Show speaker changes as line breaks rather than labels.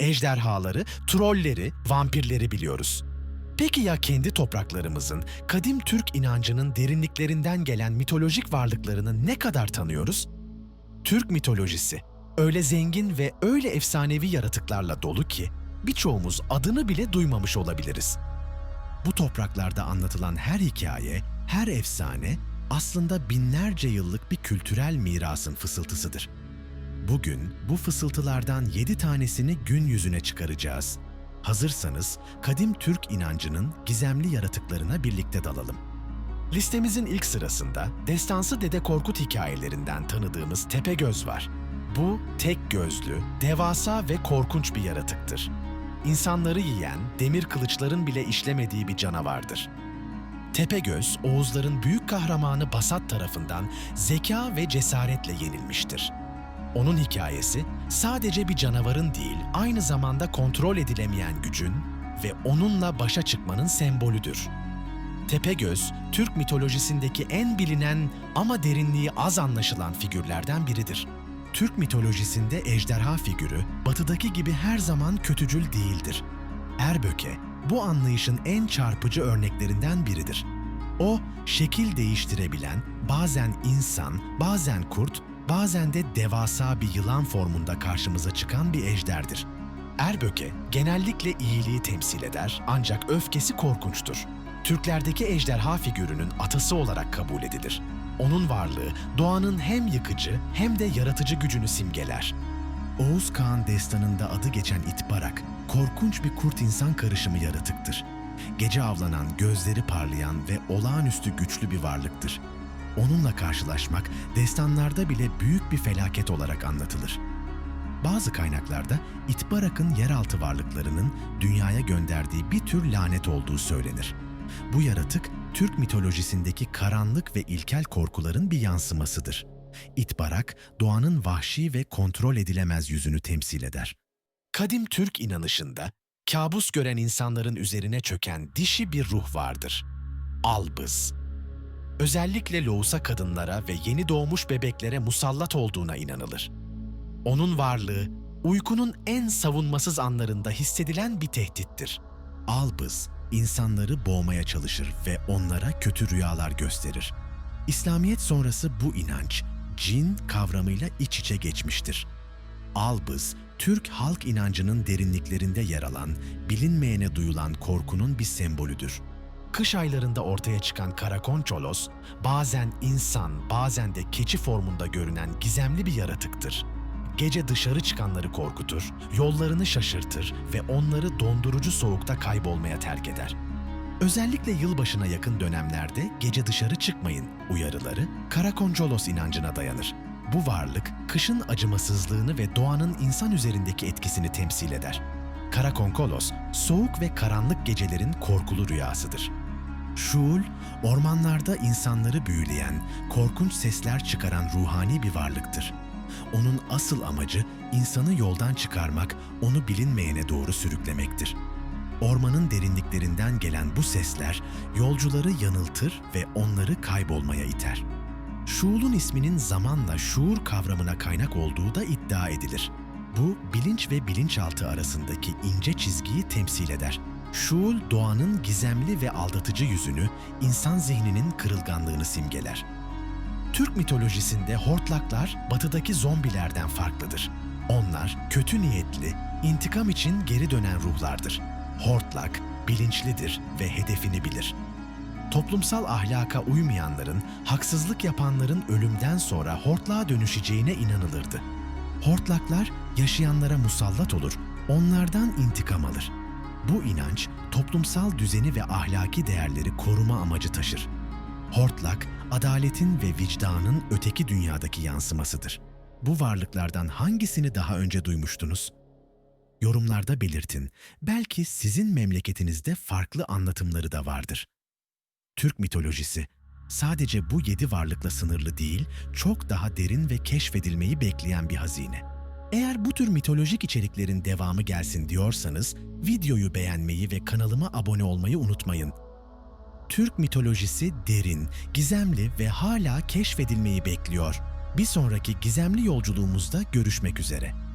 ejderhaları, trolleri, vampirleri biliyoruz. Peki ya kendi topraklarımızın, kadim Türk inancının derinliklerinden gelen mitolojik varlıklarını ne kadar tanıyoruz? Türk mitolojisi öyle zengin ve öyle efsanevi yaratıklarla dolu ki birçoğumuz adını bile duymamış olabiliriz. Bu topraklarda anlatılan her hikaye, her efsane aslında binlerce yıllık bir kültürel mirasın fısıltısıdır. Bugün bu fısıltılardan yedi tanesini gün yüzüne çıkaracağız. Hazırsanız kadim Türk inancının gizemli yaratıklarına birlikte dalalım. Listemizin ilk sırasında destansı Dede Korkut hikayelerinden tanıdığımız Tepegöz var. Bu tek gözlü, devasa ve korkunç bir yaratıktır. İnsanları yiyen, demir kılıçların bile işlemediği bir canavardır. Tepegöz, Oğuzların büyük kahramanı Basat tarafından zeka ve cesaretle yenilmiştir. Onun hikayesi sadece bir canavarın değil, aynı zamanda kontrol edilemeyen gücün ve onunla başa çıkmanın sembolüdür. Tepegöz, Türk mitolojisindeki en bilinen ama derinliği az anlaşılan figürlerden biridir. Türk mitolojisinde ejderha figürü, batıdaki gibi her zaman kötücül değildir. Erböke, bu anlayışın en çarpıcı örneklerinden biridir. O, şekil değiştirebilen, bazen insan, bazen kurt, bazen de devasa bir yılan formunda karşımıza çıkan bir ejderdir. Erböke genellikle iyiliği temsil eder ancak öfkesi korkunçtur. Türklerdeki ejderha figürünün atası olarak kabul edilir. Onun varlığı doğanın hem yıkıcı hem de yaratıcı gücünü simgeler. Oğuz Kağan destanında adı geçen İtbarak, korkunç bir kurt insan karışımı yaratıktır. Gece avlanan, gözleri parlayan ve olağanüstü güçlü bir varlıktır. Onunla karşılaşmak destanlarda bile büyük bir felaket olarak anlatılır. Bazı kaynaklarda İtbarak'ın yeraltı varlıklarının dünyaya gönderdiği bir tür lanet olduğu söylenir. Bu yaratık Türk mitolojisindeki karanlık ve ilkel korkuların bir yansımasıdır. İtbarak, doğanın vahşi ve kontrol edilemez yüzünü temsil eder. Kadim Türk inanışında kabus gören insanların üzerine çöken dişi bir ruh vardır. Albız. Özellikle loğusa kadınlara ve yeni doğmuş bebeklere musallat olduğuna inanılır. Onun varlığı, uykunun en savunmasız anlarında hissedilen bir tehdittir. Albız, insanları boğmaya çalışır ve onlara kötü rüyalar gösterir. İslamiyet sonrası bu inanç, cin kavramıyla iç içe geçmiştir. Albız, Türk halk inancının derinliklerinde yer alan, bilinmeyene duyulan korkunun bir sembolüdür. Kış aylarında ortaya çıkan Karakonçolos, bazen insan, bazen de keçi formunda görünen gizemli bir yaratıktır. Gece dışarı çıkanları korkutur, yollarını şaşırtır ve onları dondurucu soğukta kaybolmaya terk eder. Özellikle yılbaşına yakın dönemlerde gece dışarı çıkmayın uyarıları Karakonçolos inancına dayanır. Bu varlık kışın acımasızlığını ve doğanın insan üzerindeki etkisini temsil eder. Karakonkolos, soğuk ve karanlık gecelerin korkulu rüyasıdır. Şuul, ormanlarda insanları büyüleyen, korkunç sesler çıkaran ruhani bir varlıktır. Onun asıl amacı insanı yoldan çıkarmak, onu bilinmeyene doğru sürüklemektir. Ormanın derinliklerinden gelen bu sesler yolcuları yanıltır ve onları kaybolmaya iter. Şuul'un isminin zamanla şuur kavramına kaynak olduğu da iddia edilir. Bu, bilinç ve bilinçaltı arasındaki ince çizgiyi temsil eder. Şuul, doğanın gizemli ve aldatıcı yüzünü, insan zihninin kırılganlığını simgeler. Türk mitolojisinde hortlaklar batıdaki zombilerden farklıdır. Onlar kötü niyetli, intikam için geri dönen ruhlardır. Hortlak bilinçlidir ve hedefini bilir. Toplumsal ahlaka uymayanların, haksızlık yapanların ölümden sonra hortlağa dönüşeceğine inanılırdı. Hortlaklar yaşayanlara musallat olur, onlardan intikam alır. Bu inanç toplumsal düzeni ve ahlaki değerleri koruma amacı taşır. Hortlak, adaletin ve vicdanın öteki dünyadaki yansımasıdır. Bu varlıklardan hangisini daha önce duymuştunuz? Yorumlarda belirtin. Belki sizin memleketinizde farklı anlatımları da vardır. Türk mitolojisi sadece bu yedi varlıkla sınırlı değil, çok daha derin ve keşfedilmeyi bekleyen bir hazine. Eğer bu tür mitolojik içeriklerin devamı gelsin diyorsanız, videoyu beğenmeyi ve kanalıma abone olmayı unutmayın. Türk mitolojisi derin, gizemli ve hala keşfedilmeyi bekliyor. Bir sonraki gizemli yolculuğumuzda görüşmek üzere.